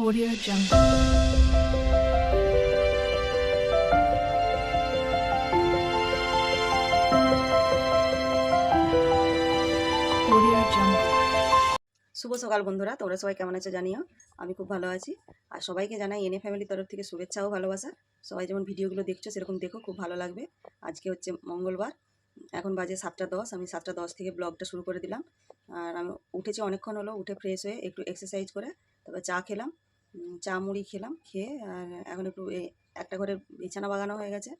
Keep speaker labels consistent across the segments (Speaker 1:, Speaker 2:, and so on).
Speaker 1: Audio Jungle.
Speaker 2: শুভ সকাল বন্ধুরা, তোমরা সবাই কেমন আছো জানিও? আমি খুব ভালো আছি। আর সবাইকে জানাই এনে ফ্যামিলির তরফ থেকে শুভেচ্ছা ও ভালোবাসা। সবাই যেমন ভিডিওগুলো দেখছ, সেরকম দেখো, খুব ভালো লাগবে। আজকে হচ্ছে মঙ্গলবার। এখন বাজে সাতটা দশ, আমি সাতটা দশ থেকে ব্লগটা শুরু করে দিলাম। আর আমি উঠেছি অনেকক্ষণ হলো, উঠে ফ্রেশ হয়ে একটু এক্সারসাইজ করে, তারপর চা খেলাম। চা মুড়ি খেলাম, খেয়ে আর এখন একটু একটা ঘরে বিছানা বাগানো হয়ে গেছে।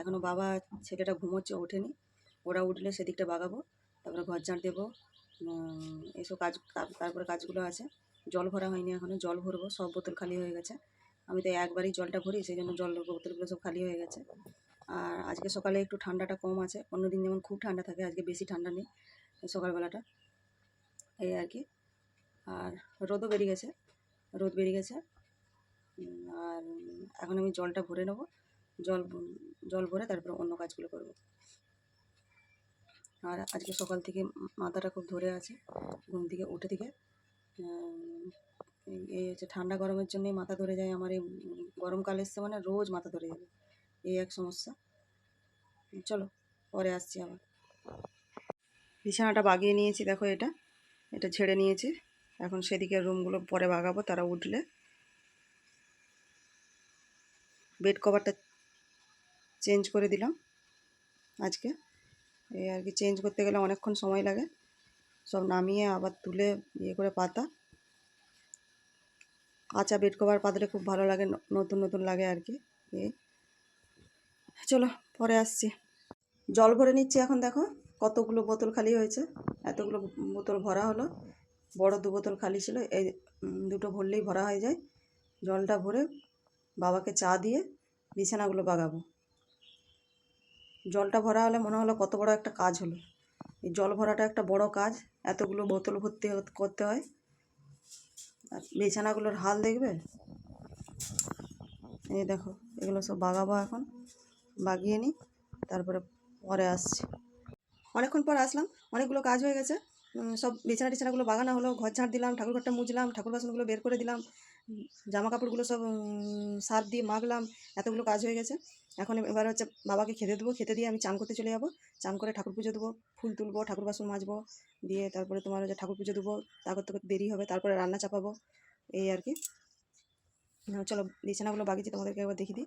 Speaker 2: এখনও বাবা ছেলেটা ঘুমোচ্ছে, ওঠেনি। ওরা উঠলে সেদিকটা বাগাবো, তারপরে ঘর ঝাড় দেবো। এসব কাজ তারপরে কাজগুলো আছে। জল ভরা হয়নি এখনও, জল ভরবো, সব বোতল খালি হয়ে গেছে। আমি তো একবারই জলটা ভরি, সেই জন্য জল বোতলগুলো সব খালি হয়ে গেছে। আর আজকে সকালে একটু ঠান্ডাটা কম আছে অন্যদিন যেমন খুব ঠান্ডা থাকে, আজকে বেশি ঠান্ডা নেই, সকালবেলাটা। এই আর কি। আর রোদও বেরিয়ে গেছে। রোদ বেরিয়ে গেছে। আর এখন আমি জলটা ভরে নেব। জল জল ভরে তারপরে অন্য কাজগুলো করব। আর আজকে সকাল থেকে মাথাটা খুব ধরে আছে, ঘুম থেকে উঠে থেকে। এই- হচ্ছে ঠান্ডা গরমের জন্যই মাথা ধরে যায় আমার এই গরমকাল এসছে মানে রোজ মাথা ধরে যাবে। এই এক সমস্যা। চলো, পরে আসছি আবার। বিছানাটা বাগিয়ে নিয়েছি, দেখো এটা। এটা ছেড়ে নিয়েছি। এখন সেদিকে রুমগুলো পরে বাগাবো তারা উঠলে। বেড কভারটা চেঞ্জ করে দিলাম আজকে। এই আর কি চেঞ্জ করতে গেলে অনেকক্ষণ সময় লাগে। সব নামিয়ে আবার তুলে ইয়ে করে পাতা। কাঁচা বেড কভার পাতলে খুব ভালো লাগে নতুন নতুন লাগে আর কি। এই চলো, পরে আসছি। জল ভরে নিচ্ছি এখন, দেখো। কতগুলো বোতল খালি হয়েছে, এতগুলো বোতল ভরা হলো। বড় দু বোতল খালি ছিল, এই দুটো ভরলেই ভরা হয়ে যায়। জলটা ভরে বাবাকে চা দিয়ে বিছানাগুলো বাগাবো। জলটা ভরা হলে মনে হলো কত বড় একটা কাজ হলো। এই জল ভরাটা একটা বড় কাজ, এতগুলো বোতল ভর্তি করতে হয়। আর বিছানাগুলোর হাল দেখবে? এই দেখো, এগুলো সব বাগাবো এখন। বাগিয়ে নিই, তারপরে পরে আসছি। অনেকক্ষণ পর আসলাম, অনেকগুলো কাজ হয়ে গেছে। সব বিছানা টিছানাগুলো বাগানো হলো, ঘর ঝাঁট দিলাম, ঠাকুর ঘরটা মুছলাম, ঠাকুর বাসনগুলো বের করে দিলাম, জামা কাপড়গুলো সব সার দিয়ে মাখলাম, এতগুলো কাজ হয়ে গেছে। এখন এবার হচ্ছে বাবাকে খেতে দেবো, খেতে দিয়ে আমি চান করতে চলে যাব। চান করে ঠাকুর পুজো দেবো, ফুল তুলবো, ঠাকুর বাসন মাজবো, দিয়ে তারপরে তোমার হচ্ছে ঠাকুর পুজো দেবো তা করতে করতে দেরি হবে, তারপরে রান্না চাপাবো, এই আর কি। চলো বিছানাগুলো বাগিয়েছি, তোমাদেরকে একবার দেখিয়ে দিই।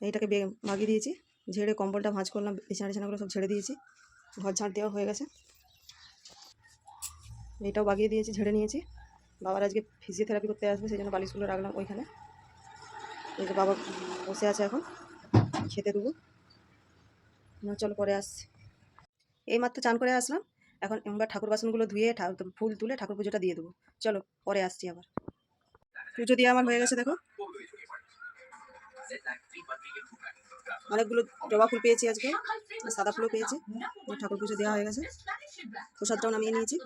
Speaker 2: এইটাকে বাগিয়ে দিয়েছি, ঝেড়ে কম্বলটা ভাঁজ করলাম, বিছানা টিছানাগুলো সব ছেড়ে দিয়েছি, ঘর ঝাঁট দেওয়া হয়ে গেছে। এইটাও বাগিয়ে দিয়েছি ঝেড়ে নিয়েছি। বাবার আজকে ফিজিওথেরাপি করতে আসবে সেই জন্য বালিশগুলো রাখলাম ওইখানে। এই যে বাবা বসে আছে এখন খেতে দেবো। না, চলো পরে আসছি। এই মাত্র চান করে আসলাম এখন এবার ঠাকুর বাসনগুলো ধুয়ে ফুল তুলে ঠাকুর পুজোটা দিয়ে দেবো। চলো পরে আসছি আবার। পুজো দিয়ে আমার হয়ে গেছে দেখো। অনেকগুলো জবা ফুল পেয়েছি আজকে সাদা ফুলও পেয়েছি ঠাকুর পুজো দেওয়া হয়ে গেছে। প্রসাদটাও নামিয়ে নিয়েছি।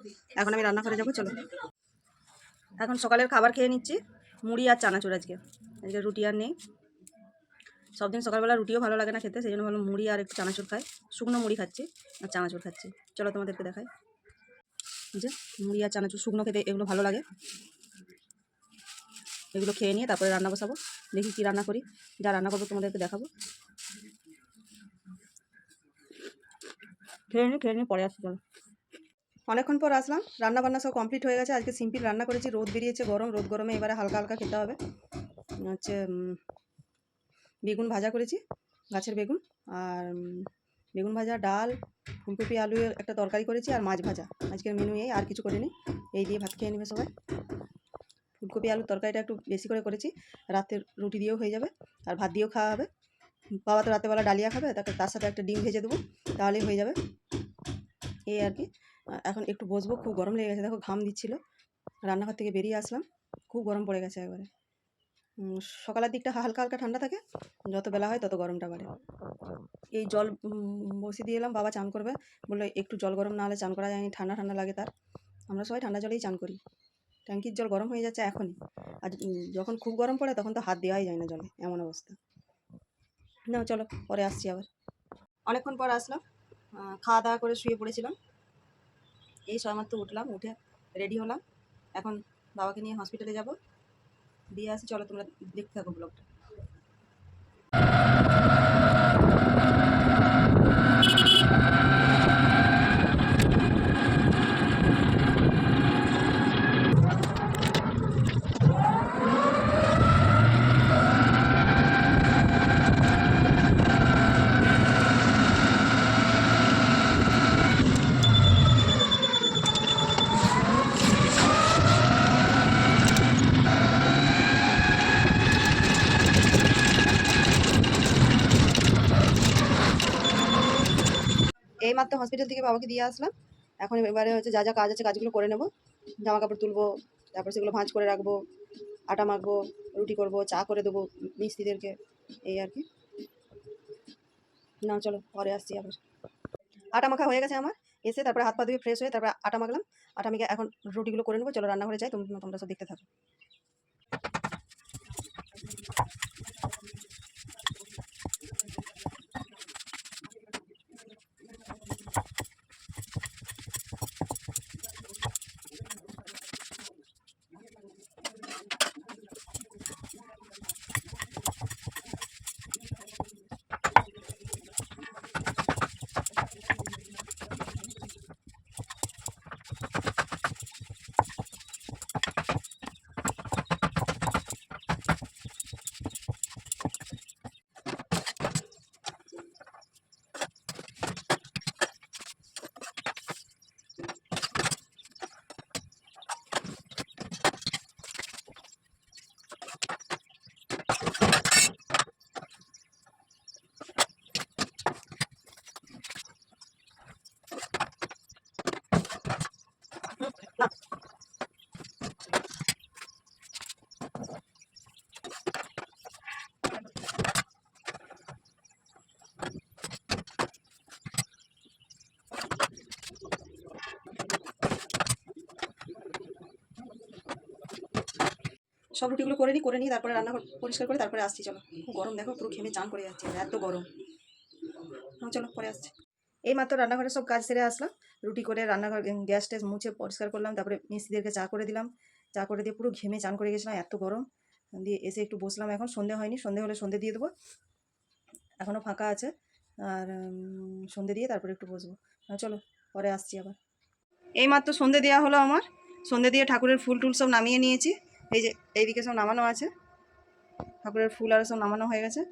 Speaker 2: এখন আমি রান্না করে যাব, চলো। এখন সকালের খাবার খেয়ে নিচ্ছি, মুড়ি আর চানাচুর আজকে। আজকে রুটি আর নেই। সব দিন সকালবেলা রুটিও ভালো লাগে না খেতে, সেই জন্য ভালো মুড়ি আর একটু চানাচুর খাই। শুকনো মুড়ি খাচ্ছি আর চানাচুর খাচ্ছি। চলো তোমাদেরকে দেখাই। যে মুড়ি আর চানাচুর, শুকনো খেতে এগুলো ভালো লাগে। এগুলো খেয়ে নিয়ে তারপরে রান্না বসাবো। দেখি কী রান্না করি। যা রান্না করব তোমাদেরকে দেখাবো। খেয়ে নিই খেয়ে নিই পরে আসছি, চলো। অনেকক্ষণ পর আসলাম। রান্না বান্না সব কমপ্লিট হয়ে গেছে। আজকে সিম্পল রান্না করেছি। রোদ বেরিয়েছে গরম, রোদ গরমে এবারে হালকা হালকা খেতে হবে। হচ্ছে বেগুন ভাজা করেছি, গাছের বেগুন। আর বেগুন ভাজা, ডাল, ফুলকপি, আলু একটা তরকারি করেছি আর মাছ ভাজা। আজকের মেনু এই, আর কিছু করিনি। এই দিয়ে ভাত খেয়ে নেবে সবাই। ফুলকপি, আলুর তরকারিটা একটু বেশি করে করেছি। রাতে রুটি দিয়েও হয়ে যাবে। আর ভাত দিয়েও খাওয়া হবে। বাবা তো রাতেবেলা ডালিয়া খাবে, তাকে তার সাথে একটা ডিম ভেজে দেবো। তাহলেই হয়ে যাবে। এই আর কি। এখন একটু বসবো, খুব গরম লেগে গেছে। দেখো ঘাম দিচ্ছিল। রান্নাঘর থেকে বেরিয়ে আসলাম। খুব গরম পড়ে গেছে একবারে। সকালের দিকটা হালকা হালকা ঠান্ডা থাকে। যত বেলা হয় তত গরমটা বাড়ে। এই জল বসিয়ে দিয়ে এলাম। বাবা চান করবে। বলল, একটু জল গরম না হলে চান করা যায়নি। ঠান্ডা ঠান্ডা লাগে তার। আমরা সবাই ঠান্ডা জলেই চান করি। ট্যাঙ্কির জল গরম হয়ে যাচ্ছে এখনই। আর যখন খুব গরম পড়ে তখন তো হাত দেওয়াই যায় না জলে। এমন অবস্থা। না চলো, পরে আসছি আবার। অনেকক্ষণ পর আসলাম। খাওয়া দাওয়া করে শুয়ে পড়েছিলাম। এই সবেমাত্র উঠলাম, উঠে রেডি হলাম। এখন বাবাকে নিয়ে হসপিটালে যাব। দিয়ে আসি, চলো তোমরা দেখতে থাকো ব্লগটা এই মাত্র হসপিটাল থেকে বাবাকে দিয়ে আসলাম। এখন এবারে হচ্ছে যা যা কাজ আছে কাজগুলো করে নেব। জামা কাপড় তুলবো, তারপর সেগুলো ভাঁজ করে রাখব, আটা মাখবো, রুটি করব, চা করে দেবো মিস্ত্রিদেরকে, এই আর কি। না চলো, পরে আসছি আবার। আটা মাখা হয়ে গেছে আমার। এসে তারপরে হাত পা ধুয়ে ফ্রেশ হয়ে তারপরে আটা মাখলাম। আটা মেখে এখন রুটিগুলো করে নেব। চলো রান্নাঘরে যাই তোমরা তোমরা সব দেখতে থাকো। সব রুটিগুলো করে নিই করে নিই তারপরে রান্না ঘর পরিষ্কার করে তারপরে আসছি চলো। গরম দেখো পুরো ঘেমে চান করে যাচ্ছে এত গরম। চলো পরে আসছি। এই মাত্র রান্নাঘরে সব কাজ সেরে আসলাম। রুটি করে রান্নাঘর গ্যাস ট্যাস মুছে পরিষ্কার করলাম তারপরে মিস্ত্রিদেরকে চা করে দিলাম। চা করে দিয়ে পুরো ঘেমে চান করে গেছিলাম এত গরম। দিয়ে এসে একটু বসলাম এখন সন্ধে হয়নি সন্ধে হলে সন্ধে দিয়ে দেবো। এখনও ফাঁকা আছে আর সন্ধে দিয়ে তারপরে একটু বসবো। হ্যাঁ, চলো পরে আসছি আবার। এই মাত্র সন্ধে দেওয়া হলো আমার। সন্ধে দিয়ে ঠাকুরের ফুল টুল সব নামিয়ে নিয়েছি। এই যে, এইদিকে সব নামানো আছে। ঠাকুরের ফুল আর সব নামানো হয়ে গেছে।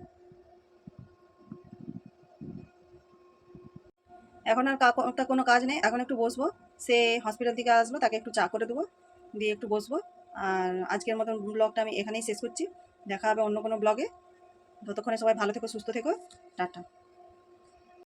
Speaker 2: এখন আর কাকো- একটা কোনো কাজ নেই। এখন একটু বসবো। সে হসপিটাল থেকে আসলো, তাকে একটু চা করে দেবো। দিয়ে একটু বসবো। আর আজকের মতন ব্লগটা আমি এখানেই শেষ করছি। দেখা হবে অন্য কোনো ব্লগে ততক্ষণে সবাই ভালো থেকো, সুস্থ থেকো। টাটা।